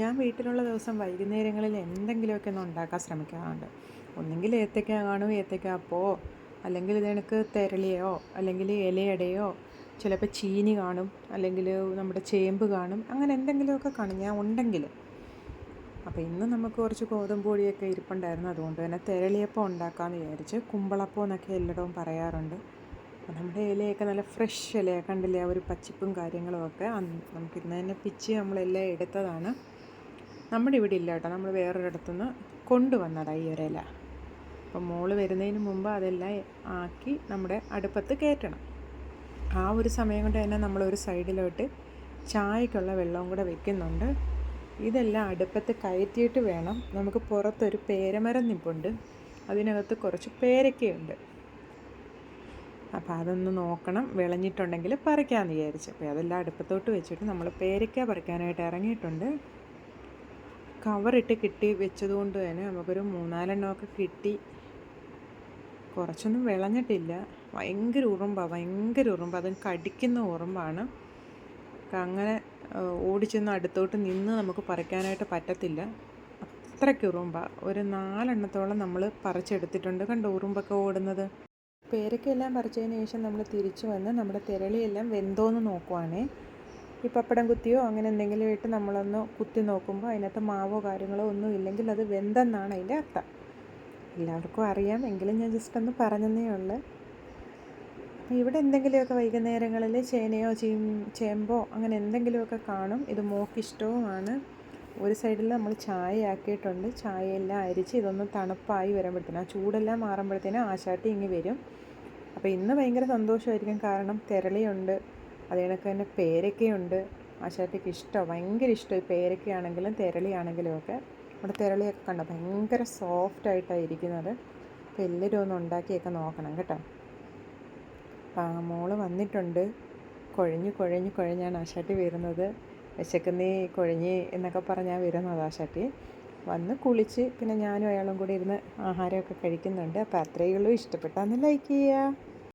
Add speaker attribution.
Speaker 1: ഞാൻ വീട്ടിലുള്ള ദിവസം വൈകുന്നേരങ്ങളിൽ എന്തെങ്കിലുമൊക്കെ ഒന്ന് ഉണ്ടാക്കാൻ ശ്രമിക്കാറുണ്ട്. ഒന്നെങ്കിൽ ഏത്തക്ക കാണും ഏത്തക്ക അപ്പോ അല്ലെങ്കിൽ ഇതെനിക്ക് തെരളിയോ അല്ലെങ്കിൽ ഇലയടയോ ചിലപ്പോൾ ചീനി കാണും അല്ലെങ്കിൽ നമ്മുടെ ചേമ്പ് കാണും അങ്ങനെ എന്തെങ്കിലുമൊക്കെ കാണും ഞാൻ ഉണ്ടെങ്കിൽ. അപ്പോൾ ഇന്ന് നമുക്ക് കുറച്ച് ഗോതമ്പ് പൊടിയൊക്കെ ഇരിപ്പുണ്ടായിരുന്നു. അതുകൊണ്ട് തന്നെ തെരളിയപ്പം ഉണ്ടാക്കാമെന്ന് വിചാരിച്ച് കുമ്പളപ്പം എന്നൊക്കെ എല്ലായിടവും പറയാറുണ്ട്. നമ്മുടെ ഇലയൊക്കെ നല്ല ഫ്രഷ് ഇലയാണ് കണ്ടില്ലേ? ആ ഒരു പച്ചിപ്പും കാര്യങ്ങളും ഒക്കെ. നമുക്ക് ഇന്ന് തന്നെ പിച്ച് നമ്മളെല്ലാം എടുത്തതാണ്. നമ്മുടെ ഇവിടെ ഇല്ല കേട്ടോ. നമ്മൾ വേറൊരിടത്തുനിന്ന് കൊണ്ടുവന്നതാണ് ഈ ഒരില അപ്പം മോൾ വരുന്നതിന് മുമ്പ് അതെല്ലാം ആക്കി നമ്മുടെ അടുപ്പത്ത് കയറ്റണം. ആ ഒരു സമയം കൊണ്ട് തന്നെ നമ്മളൊരു സൈഡിലോട്ട് ചായക്കുള്ള വെള്ളവും കൂടെ വെക്കുന്നുണ്ട്. ഇതെല്ലാം അടുപ്പത്ത് കയറ്റിയിട്ട് വേണം. നമുക്ക് പുറത്തൊരു പേരമരം നിപ്പുണ്ട്. അതിനകത്ത് കുറച്ച് പേരക്കയുണ്ട്. അപ്പോൾ അതൊന്ന് നോക്കണം. വിളഞ്ഞിട്ടുണ്ടെങ്കിൽ പറിക്കാമെന്ന് വിചാരിച്ചു. അപ്പോൾ അതെല്ലാം അടുപ്പത്തോട്ട് വെച്ചിട്ട് നമ്മൾ പേരക്ക പറിക്കാനായിട്ട് ഇറങ്ങിയിട്ടുണ്ട്. കവറിട്ട് കിട്ടി വെച്ചതുകൊണ്ട് തന്നെ നമുക്കൊരു മൂന്നാലെണ്ണമൊക്കെ കിട്ടി. കുറച്ചൊന്നും വിളഞ്ഞിട്ടില്ല. ഭയങ്കര ഉറുമ്പാണ് ഭയങ്കര ഉറുമ്പ്. അതും കടിക്കുന്ന ഉറുമ്പാണ്. അങ്ങനെ ഓടിച്ചെന്ന് അടുത്തോട്ട് നിന്ന് നമുക്ക് പറിക്കാനായിട്ട് പറ്റത്തില്ല. അത്രയ്ക്ക് ഉറുമ്പാണ് ഒരു നാലെണ്ണത്തോളം നമ്മൾ പറിച്ചെടുത്തിട്ടുണ്ട്. കണ്ടോ ഉറുമ്പൊക്കെ ഓടുന്നത്? പേരക്കയെല്ലാം പറിച്ചതിന് ശേഷം നമ്മൾ തിരിച്ചു വന്ന് നമ്മുടെ തിരളിയെല്ലാം വെന്തോന്ന് നോക്കുവാണേ. ഈ പപ്പടം കുത്തിയോ അങ്ങനെ എന്തെങ്കിലും ഇട്ട് നമ്മളൊന്ന് കുത്തി നോക്കുമ്പോൾ അതിനകത്ത് മാവോ കാര്യങ്ങളോ ഒന്നും ഇല്ലെങ്കിൽ അത് വെന്തെന്നാണ് അതിന്റെ അർത്ഥം. എല്ലാവർക്കും അറിയാം എങ്കിലും ഞാൻ ജസ്റ്റ് ഒന്ന് പറഞ്ഞതേ ഉള്ളൂ. ഇവിടെ എന്തെങ്കിലുമൊക്കെ വൈകുന്നേരങ്ങളിൽ ചേനയോ ചീ ചേമ്പോ അങ്ങനെ എന്തെങ്കിലുമൊക്കെ കാണും. ഇത് മോക്കിഷ്ടവുമാണ്. ഒരു സൈഡിൽ നമ്മൾ ചായ ആക്കിയിട്ടുണ്ട് ചായയെല്ലാം അരിച്ച് ഇതൊന്ന് തണുപ്പായി വരുമ്പോഴത്തേനും ആ ചൂടെല്ലാം മാറുമ്പോഴത്തേനും ആശാട്ടി ഇങ്ങ് വരും. അപ്പോൾ ഇന്ന് ഭയങ്കര സന്തോഷമായിരിക്കും. കാരണം തിരളിയുണ്ട്. അത് കണക്ക് തന്നെ പേരക്കയുണ്ട്. ആശാട്ടിക്ക് ഇഷ്ടമാണ് ഭയങ്കര ഇഷ്ടം ഈ പേരക്കയാണെങ്കിലും തിരളിയാണെങ്കിലും ഒക്കെ. നമ്മുടെ തിരളിയൊക്കെ കണ്ടോ? ഭയങ്കര സോഫ്റ്റ് ആയിട്ടാണ് ഇരിക്കുന്നത്. അപ്പോൾ എല്ലാവരും ഒന്ന് ഉണ്ടാക്കിയൊക്കെ നോക്കണം കേട്ടോ. അപ്പം മോൾ വന്നിട്ടുണ്ട്. കുഴഞ്ഞ് കുഴഞ്ഞ് കുഴഞ്ഞാണ് ആശാട്ടി വരുന്നത്. വിശക്കുന്നേ കുഴഞ്ഞ് എന്നൊക്കെ പറഞ്ഞാൽ വരുന്നത് ആശാട്ടി. വന്ന് കുളിച്ച് പിന്നെ ഞാനും അയാളും കൂടി ഇരുന്ന് ആഹാരമൊക്കെ കഴിക്കുന്നുണ്ട്. അപ്പോൾ അത്രയേ ഉള്ളൂ. ഇഷ്ടപ്പെട്ടാന്ന് ലൈക്ക് ചെയ്യുക